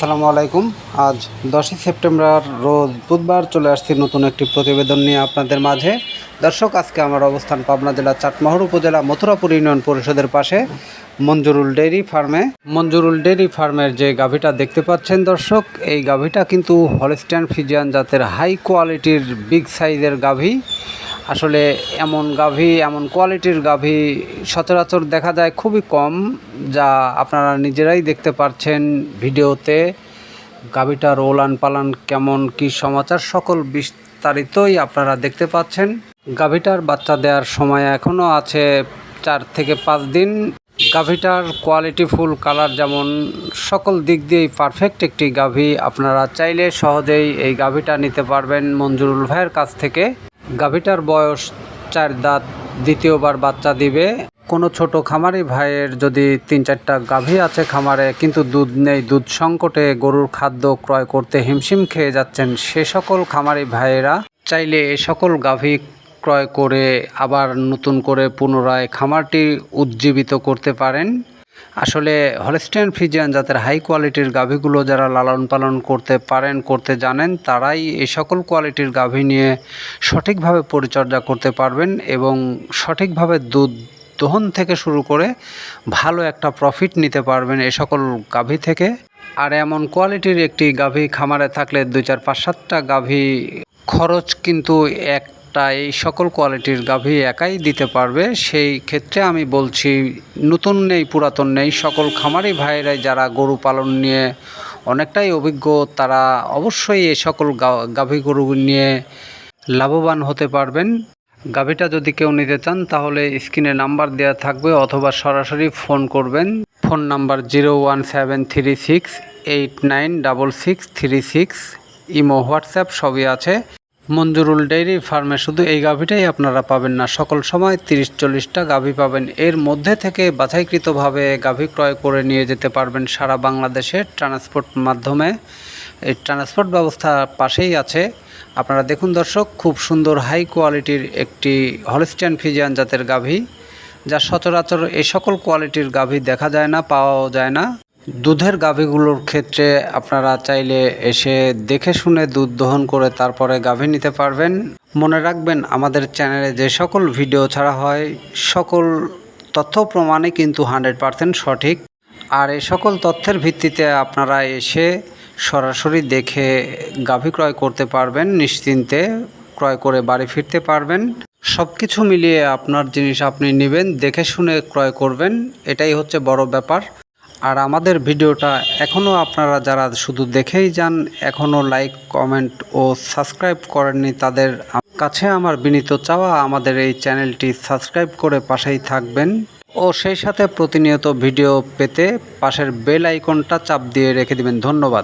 আসসালামু আলাইকুম। আজ দশই সেপ্টেম্বর, রোজ বুধবার চলে আসছি নতুন একটি প্রতিবেদন নিয়ে আপনাদের মাঝে। দর্শক, আজকে আমার অবস্থান পাবনা জেলার চাটমোহর উপজেলা মথুরাপুর ইউনিয়ন পরিষদের পাশে মঞ্জুরুল ডেইরি ফার্মে। মঞ্জুরুল ডেইরি ফার্মের যে গাভীটা দেখতে পাচ্ছেন দর্শক, এই গাভীটা কিন্তু হলস্টাইন ফিজিয়ান জাতের হাই কোয়ালিটির বিগ সাইজের গাভী। আসলে এমন গাভী, এমন কোয়ালিটির গাভী সচরাচর দেখা যায় খুবই কম, যা আপনারা নিজেরাই দেখতে পাচ্ছেন ভিডিওতে। গাভীটার ওলান পালান কেমন, কি সমাচার, সকল বিস্তারিতই আপনারা দেখতে পাচ্ছেন। গাভীটার বাচ্চা দেওয়ার সময় এখনও আছে চার থেকে পাঁচ দিন। গাভীটার কোয়ালিটি ফুল কালার যেমন, সকল দিক দিয়েই পারফেক্ট একটি গাভী। আপনারা চাইলে সহজেই এই গাভীটা নিতে পারবেন মঞ্জুরুল ভাইয়ের কাছ থেকে। গাভীটার বয়স চার দাঁত, দ্বিতীয়বার বাচ্চা দিবে। কোনো ছোট খামারি ভাইয়ের যদি তিন চারটা গাভী আছে খামারে, কিন্তু দুধ নেই, দুধ সংকটে গরুর খাদ্য ক্রয় করতে হিমশিম খেয়ে যাচ্ছেন সে সকল খামারি ভাইয়েরা। চাইলে এ সকল গাভী ক্রয় করে আবার নতুন করে পুনরায় খামারটি উজ্জীবিত করতে পারেন। আসলে হলস্টেন ফিজিয়ান জাতের হাই কোয়ালিটির গাভীগুলো যারা লালন পালন করতে পারেন, করতে জানেন, তারাই এই সকল কোয়ালিটির গাভী নিয়ে সঠিকভাবে পরিচর্যা করতে পারবেন এবং সঠিকভাবে দুধ দহন থেকে শুরু করে ভালো একটা প্রফিট নিতে পারবেন এই সকল গাভী থেকে। আর এমন কোয়ালিটির একটি গাভী খামারে থাকলে দুই চার পাঁচ সাতটা গাভী খরচ কিন্তু একটা এই সকল কোয়ালিটির গাভী একাই দিতে পারবে। সেই ক্ষেত্রে আমি বলছি, নতুন নেই, পুরাতন নেই, সকল খামারি ভাইয়েরাই যারা গরু পালন নিয়ে অনেকটাই অভিজ্ঞ, তারা অবশ্যই এই সকল গাভী গরু নিয়ে লাভবান হতে পারবেন। গাভীটা যদি কেউ নিতে চান, তাহলে স্ক্রিনে নাম্বার দেওয়া থাকবে অথবা সরাসরি ফোন করবেন। Phone number zero one seven three six eight nine double six three six. Imo, WhatsApp সবই আছে। মঞ্জুরুল ডেইরি ফার্মে শুধু এই গাভীটাই আপনারা পাবেন না। সকল সময় তিরিশ চল্লিশটা গাভী পাবেন। এর মধ্যে থেকে বাছাইকৃতভাবে গাভী ক্রয় করে নিয়ে যেতে পারবেন সারা বাংলাদেশে ট্রান্সপোর্ট মাধ্যমে। এই ট্রান্সপোর্ট ব্যবস্থা পাশেই আছে। আপনারা দেখুন দর্শক, খুব সুন্দর হাই কোয়ালিটির একটি হলস্টিয়ান ফিজিয়ান জাতের গাভী, যা সচরাচর এই সকল কোয়ালিটির গাভী দেখা যায় না, পাওয়াও যায় না। দুধের গাভীগুলোর ক্ষেত্রে আপনারা চাইলে এসে দেখে শুনে দুধ দহন করে তারপরে গাভী নিতে পারবেন। মনে রাখবেন, আমাদের চ্যানেলে যে সকল ভিডিও ছাড়া হয়, সকল তথ্য প্রমাণে কিন্তু হান্ড্রেড পারসেন্ট সঠিক। আর এই সকল তথ্যের ভিত্তিতে আপনারা এসে সরাসরি দেখে গাভী ক্রয় করতে পারবেন, নিশ্চিন্তে ক্রয় করে বাড়ি ফিরতে পারবেন। সব কিছু মিলিয়ে আপনার জিনিস আপনি নেবেন, দেখে শুনে ক্রয় করবেন, এটাই হচ্ছে বড় ব্যাপার। আর আমাদের ভিডিওটা এখনও আপনারা যারা শুধু দেখেই যান, এখনও লাইক কমেন্ট ও সাবস্ক্রাইব করেননি, তাদের কাছে আমার বিনীত চাওয়া আমাদের এই চ্যানেলটি সাবস্ক্রাইব করে পাশেই থাকবেন ও সেই সাথে প্রতিনিয়ত ভিডিও পেতে পাশের বেল আইকনটা চাপ দিয়ে রেখে দিবেন। ধন্যবাদ।